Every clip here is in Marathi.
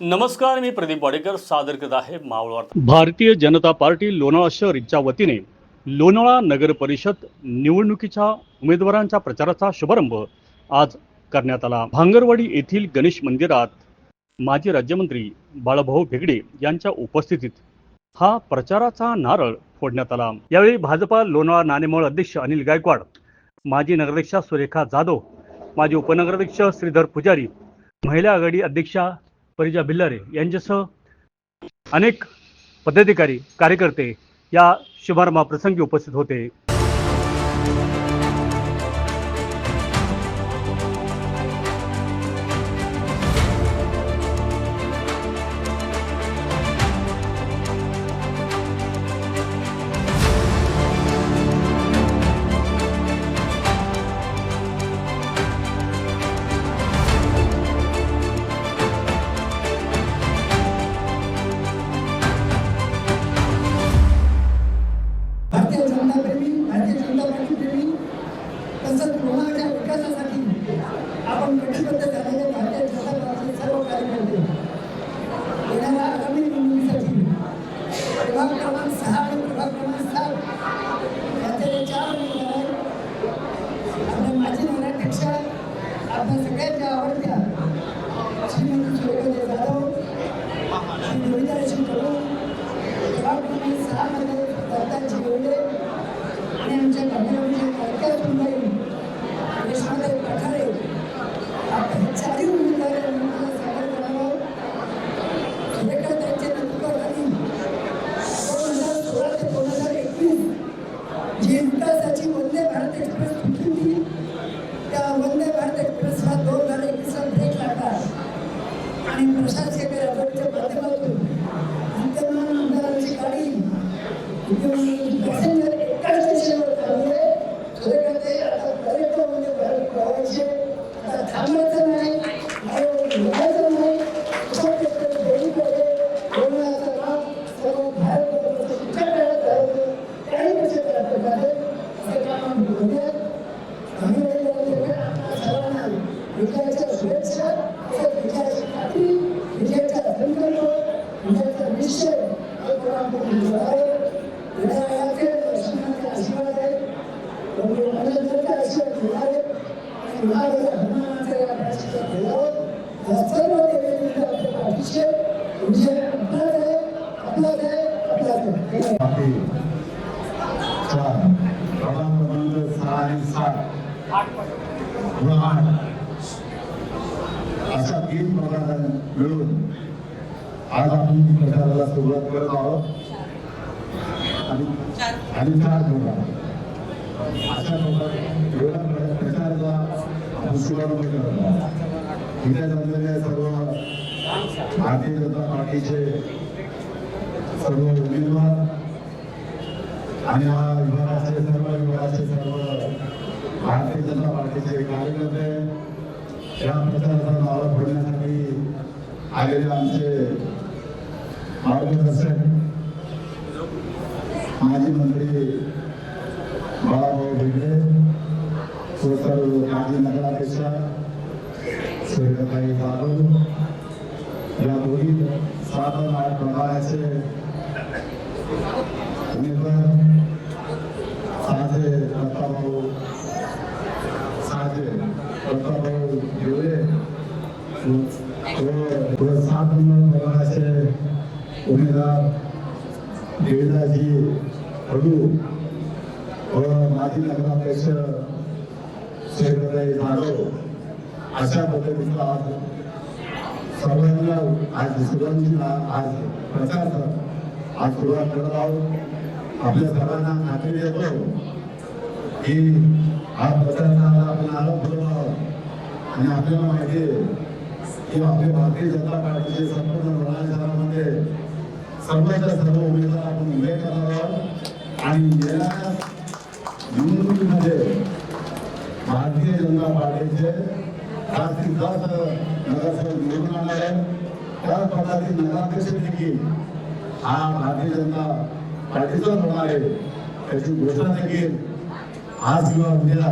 नमस्कार मी प्रदीप वाडेकर सादर करत आहे मावळ भारतीय जनता पार्टी लोणावळा शहरच्या वतीने लोणावळा नगर परिषद निवडणुकीच्या उमेदवारांच्या प्रचाराचा शुभारंभ आज करण्यात आला. भांगरवाडी येथील गणेश मंदिरात माजी राज्यमंत्री बाळाभाऊ भेगडे यांच्या उपस्थितीत हा प्रचाराचा नारळ फोडण्यात आला. यावेळी भाजपा लोणावळा नाणेमळ अध्यक्ष अनिल गायकवाड माजी नगराध्यक्षा सुरेखा जाधव माजी उपनगराध्यक्ष श्रीधर पुजारी महिला आघाडी अध्यक्षा परिजा भिल्लारे यांच्यासह अनेक पदाधिकारी कार्यकर्ते या शुभारंभाप्रसंगी उपस्थित होते. Gracias. साठी. चार प्रभाग क्रमांक सहा आणि सात व आठ. अशा तीन प्रकार मिळून आज आपण प्रचाराला सुरुवात करत आहोत. आणि चार प्रकार. अशा प्रकारे प्रचाराला आपण शुभारंभ करत आहोत. इथे जमलेले सर्व भारतीय जनता पार्टीचे सर्व उमेदवार आणि हा विभागाचे सर्व विभागाचे सर्व भारतीय जनता पार्टीचे कार्यकर्ते या प्रचाराचा नावा फोडण्यासाठी आलेले आमचे मार्गदर्शक माजी मंत्री बाळाभाऊ भेगडे सोतर माजी नगराध्यक्ष सूर्यताई जाधव या दोन्ही सात आणि आठ प्रभागाचे उमेदवार साजे दत्ताभाऊ साजे दत्ताभाऊ घेवले सात नंबर प्रभागाचे उमेदवार देवीदाजी कडू व माजी नगराध्यक्ष शेखरताई जाधव अशा पद्धतीचा आज सर्वांना आज सुरुवातीला आज प्रचार आज सुरुवात करत आहोत आपल्या सर्वांना खात्री देतो की हा प्रचार आपण आरोप करत आहोत आणि आपल्याला माहिती आहे की आपले भारतीय जनता पार्टीचे संपूर्ण लोणावळा शहरामध्ये सर्वच्या सर्व उमेदवार आपण उभे करणार आहोत. आणि येणाऱ्या निवडणुकीमध्ये भारतीय जनता पार्टीचे जास्तीत जास्त नगरसेवक निवडून आणणार आहे त्याच प्रकारे नगराध्यक्ष देखील हा भारतीय जनता पार्टीचाच होणार आहे. त्याची घोषणा देखील आज किंवा उद्या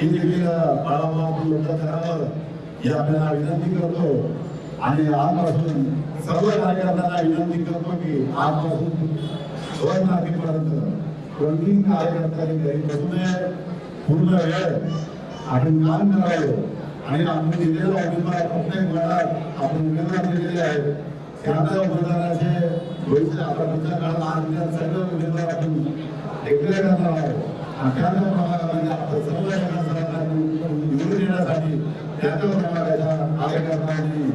ही देखील बाळाबा आपण लोक करावं ही आपल्याला विनंती करतो. आणि आजपासून सर्व कार्यकर्त्यांना विनंती करतो की आजपासून दोन तारखेपर्यंत कोणतीही कार्यकर्त्यांनी घरी बसू नये. पूर्ण वेळ आपण काम करावं. आणि आपण दिलेला उमेदवार प्रत्येक गटात आपण उमेदवार दिलेले आहेत. त्यांच्या उमेदवाराचे भविष्य आता पुढच्या काळात आज उद्या सर्व उमेदवार आपण डिक्लेअर करणार आहोत. आणि त्याच प्रमाणामध्ये आपण सर्व करण्यासाठी येण्यासाठी त्याच प्रमाणाच्या कार्यकर्त्यांनी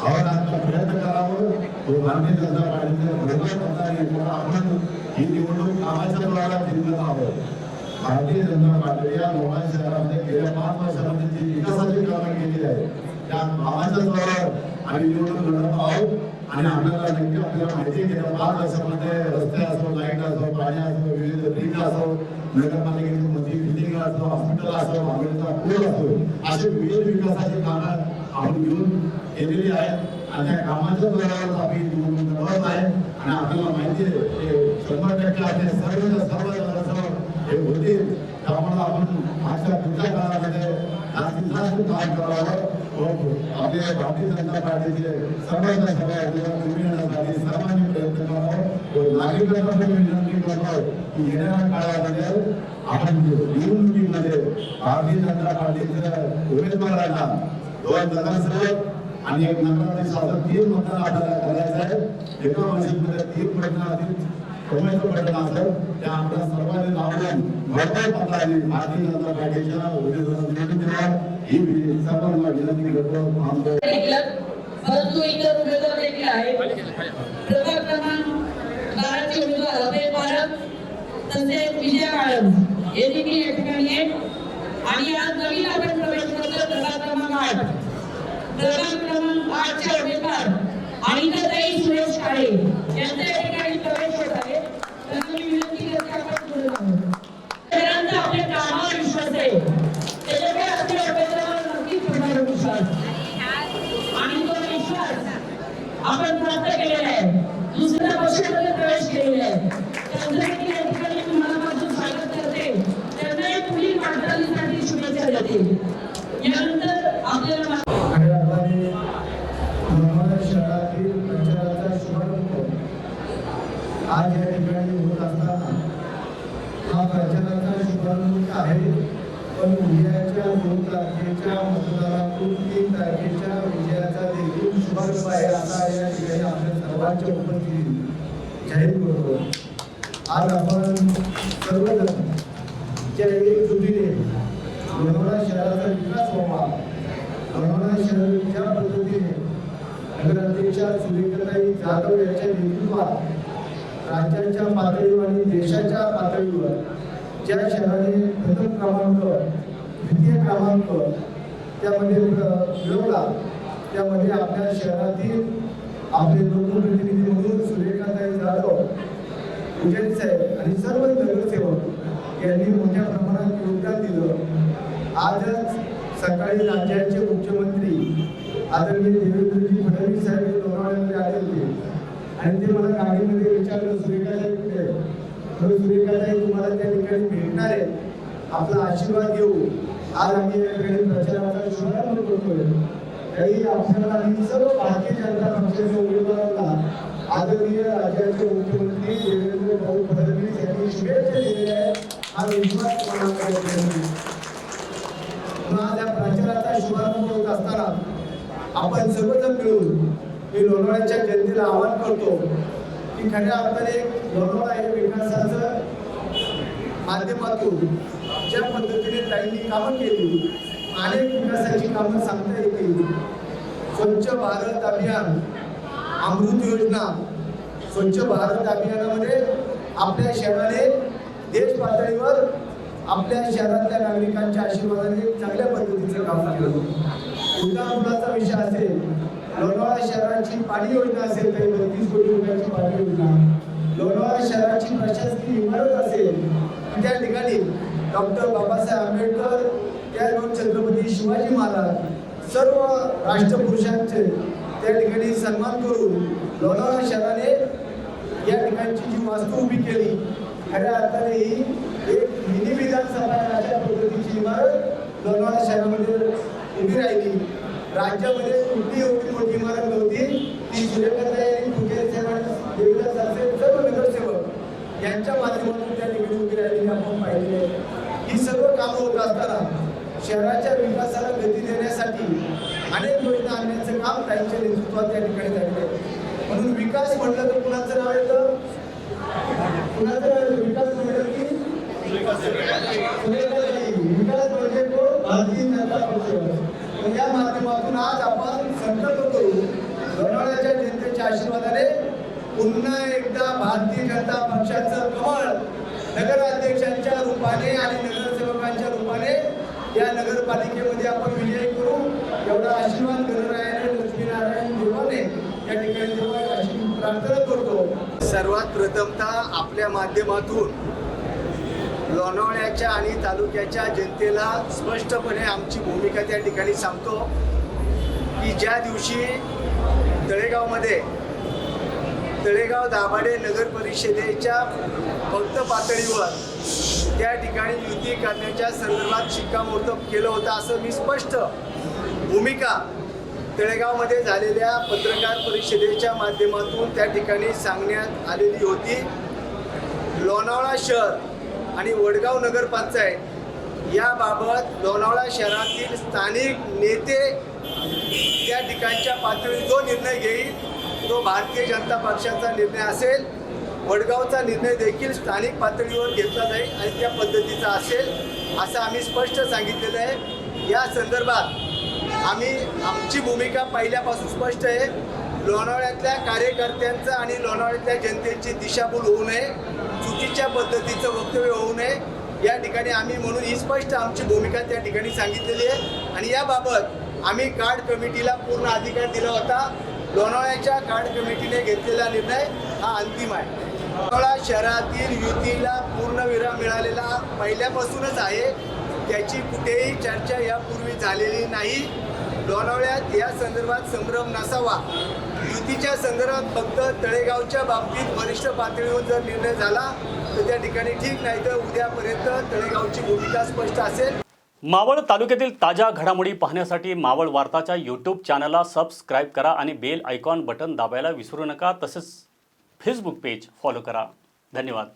आवाजांचा प्रयत्न करावं. तो भारतीय जनता पार्टीचे बरोबर करता येईल आपण ही निवडणूक कामाच्या द्वारा जिंकत आहोत. भारतीय जनता पार्टी या लोहार शहरामध्ये गेल्या पाच वर्षामध्ये जी विकासाची कामं केली आहे त्या कामाच्या द्वारा आम्ही निवडणूक लढत आहोत. आणि आपल्याला नक्की आपल्याला माहिती गेल्या पाच वर्षामध्ये रस्ते असो लाइट असो पाणी असो विविध पीक असो नगरपालिकेची मोठी बिल्डिंग असो हॉस्पिटल असो भांगडीचा पूल असो असे विविध विकासाची कामं आपण घेऊन केलेली आहेत. आणि त्या कामाच्या द्वारावर आम्ही निवडणूक लढवत आहे. आणि आपल्याला माहिती आहे शंभर टक्के आपले सर्व सर्व हे होतील. त्यामुळे आपण आजच्या पुढच्या काळामध्ये जास्तीत काम करावं आपले भारतीय जनता पार्टीचे सर्वांना सगळ्या सर्वांनी प्रयत्न करावं नागरिकांना पण विनंती करतो की येणाऱ्या काळामध्ये आपण निवडणुकीमध्ये भारतीय जनता पार्टीच्या उमेदवारांना दोन नगरसेवक आणि एक नगराध्यक्ष असं तीन मतदान आपल्याला करायचं आहे. एका मशीनमध्ये तीन प्रश्न असतील टोमॅटो बटन असेल त्या आपल्या सर्वांनी लावून भरपूर पत्राने भारतीय जनता पार्टीच्या ही सर्वांना विनंती करतो परंतु इतर उमेदवार देखील प्रभाग क्रमांक बाराचे उमेदवार अभय तसेच विजय काळम हे देखील या ठिकाणी आहेत आणि आज नवीन आपण प्रवेश करतो प्रभाग क्रमांक आठ प्रभाग क्रमांक उमेदवार अनिताताई सुरेश काळे यांच्या ठिकाणी प्रवेश होत नर्मदा शहरातील प्रचाराचा शुभारंभ आज या ठिकाणी होत असताना हा प्रचाराचा शुभारंभ आहे पण उद्याच्या दोन तारखेच्या मतदानातून तीन तारखेच्या विजयाचा देखील शुभारंभ आहे असा या ठिकाणी आपल्या सर्वांच्या उपस्थितीत जाहीर करतो आज आपण सर्वजण ज्या एकजुटीने लोणावळा शहराचा विकास व्हावा लोणावळा शहर ज्या पद्धतीने नगराध्यक्षा सुरेखाताई जाधव यांच्या नेतृत्वात राज्याच्या पातळीवर आणि देशाच्या पातळीवर ज्या शहराने प्रथम क्रमांक द्वितीय क्रमांक त्यामध्ये मिळवला त्यामध्ये आपल्या शहरातील आपले लोकप्रतिनिधी म्हणून सुरेखाताई जाधव उजैन साहेब आणि सर्व नगरसेवक यांनी मोठ्या प्रमाणात योगदान दिलं. आजच सकाळी राज्याचे मुख्यमंत्री आदरणीय देवेंद्र फडणवीस साहेब हे लोणावळ्यामध्ये आले होते आणि ते मला गाडीमध्ये विचारलं सुरेखाताई कुठे आहे? सुरेखाताई तुम्हाला त्या ठिकाणी भेटणार आहे आपला आशीर्वाद घेऊ. आज आम्ही या ठिकाणी प्रचाराचा शुभारंभ करतोय. तरी आपल्याला आणि सर्व भारतीय जनता पक्षाच्या उमेदवारांना आदरणीय राज्याचे मुख्यमंत्री देवेंद्र भाऊ फडणवीस यांनी शुभेच्छा दिलेल्या आहेत. हा विश्वास मला ठिकाणी प्रचाराचा शुभारंभ होत असताना आपण सर्वजण मिळून मी लोणावळ्याच्या जनतेला आवाहन करतो की खऱ्या अर्थाने लोणावळा हे विकासाचं माध्यमातून ज्या पद्धतीने त्यांनी कामं केली अनेक विकासाची कामं सांगता येतील. स्वच्छ भारत अभियान अमृत योजना स्वच्छ भारत अभियानामध्ये आपल्या शहराने देश पातळीवर आपल्या शहरातल्या नागरिकांच्या आशीर्वादाने चांगल्या पद्धतीचं काम केलं. मुलाचा विषय असेल लोणावळा शहराची पाणी योजना असेल तर बत्तीस कोटी रुपयाची पाणी योजना लोणावळा शहराची प्रशासकीय इमारत असेल त्या ठिकाणी डॉक्टर बाबासाहेब आंबेडकर त्या दोन छत्रपती शिवाजी महाराज सर्व राष्ट्रपुरुषांचे त्या ठिकाणी सन्मान करून लोणावळा शहराने या ठिकाणची जी वास्तू उभी केली खऱ्या अर्थाने ही एक मिनी विधानसभा अशा पद्धतीची इमारत लोणावळा शहरामध्ये उभी राहिली. राज्यामध्ये कुठली एवढी मोठी इमारत नव्हती? ती सूर्यकांता यांनी फुके देवीदास असेल सर्व नगरसेवक यांच्या माध्यमातून त्या ठिकाणी उभी राहिलेली आपण पाहिलेली आहे. ही सर्व कामं होत असताना शहराच्या विकासाला गती देण्यासाठी अनेक योजना आणण्याचं काम त्यांच्या नेतृत्वात त्या ठिकाणी झालेलं आहे. म्हणून विकास म्हटलं तर कुणाचं नाव येतं? कुणाचं विकास म्हटलं की विकास म्हणजे तो भारतीय जनता पक्ष तर या माध्यमातून आज आपण संकल्प करू लोणावळ्याच्या जनतेच्या आशीर्वादाने पुन्हा एकदा भारतीय जनता पक्षाचं कमळ नगराध्यक्षांच्या रूपाने आणि नगरसेवकांच्या रूपाने या नगरपालिकेमध्ये आपण विजय करू. एवढा आशीर्वाद गणरायाने लक्ष्मीनारायण देवाने या ठिकाणी देवा अशी प्रार्थना करतो. सर्वात प्रथमतः आपल्या माध्यमातून लोणावळ्याच्या आणि तालुक्याच्या जनतेला स्पष्टपणे आमची भूमिका त्या ठिकाणी सांगतो की ज्या दिवशी तळेगावमध्ये तळेगाव दाभाडे नगर परिषदेच्या फक्त पातळीवर त्या ठिकाणी युती करण्याच्या संदर्भात शिक्कामोर्तब केलं होतं असं मी स्पष्ट भूमिका तळेगावमध्ये झालेल्या पत्रकार परिषदेच्या माध्यमातून त्या ठिकाणी सांगण्यात आलेली होती. लोणावळा शहर आणि वडगाव नगरपंचायत याबाबत लोणावळा शहरातील स्थानिक नेते त्या ठिकाणच्या पातळीवर जो निर्णय घेईल तो भारतीय जनता पक्षाचा निर्णय असेल. वडगावचा निर्णय देखील स्थानिक पातळीवर घेतला जाईल आणि त्या पद्धतीचा असेल असं आम्ही स्पष्ट सांगितलेलं आहे. या संदर्भात आम्ही आमची भूमिका पहिल्यापासून स्पष्ट आहे. लोणावळ्यातल्या कार्यकर्त्यांचं आणि लोणावळ्यातल्या जनतेची दिशाभूल होऊ नये. पद्धतीचं वक्तव्य होऊ नये. या ठिकाणी आम्ही म्हणून ही स्पष्ट आमची भूमिका त्या ठिकाणी सांगितलेली आहे. आणि याबाबत आम्ही कार्ड कमिटीला पूर्ण अधिकार दिला होता. लोणावळ्याच्या कार्ड कमिटीने घेतलेला निर्णय हा अंतिम आहे. लोणावळा शहरातील युतीला पूर्ण विराम मिळालेला पहिल्यापासूनच आहे. त्याची कुठेही चर्चा यापूर्वी झालेली नाही. लोणावळ्यात या संदर्भात संभ्रम नसावा. युतीच्या संदर्भात फक्त तळेगावच्या बाबतीत वरिष्ठ पातळीवर जर निर्णय झाला तर त्या ठिकाणी ठीक नाही तर उद्यापर्यंत तळेगावची भूमिका स्पष्ट असेल. मावळ तालुक्यातील ताज्या घडामोडी पाहण्यासाठी मावळ वार्ताच्या यूट्यूब चॅनलला सबस्क्राईब करा आणि बेल आयकॉन बटन दाबायला विसरू नका. तसेच फेसबुक पेज फॉलो करा. धन्यवाद.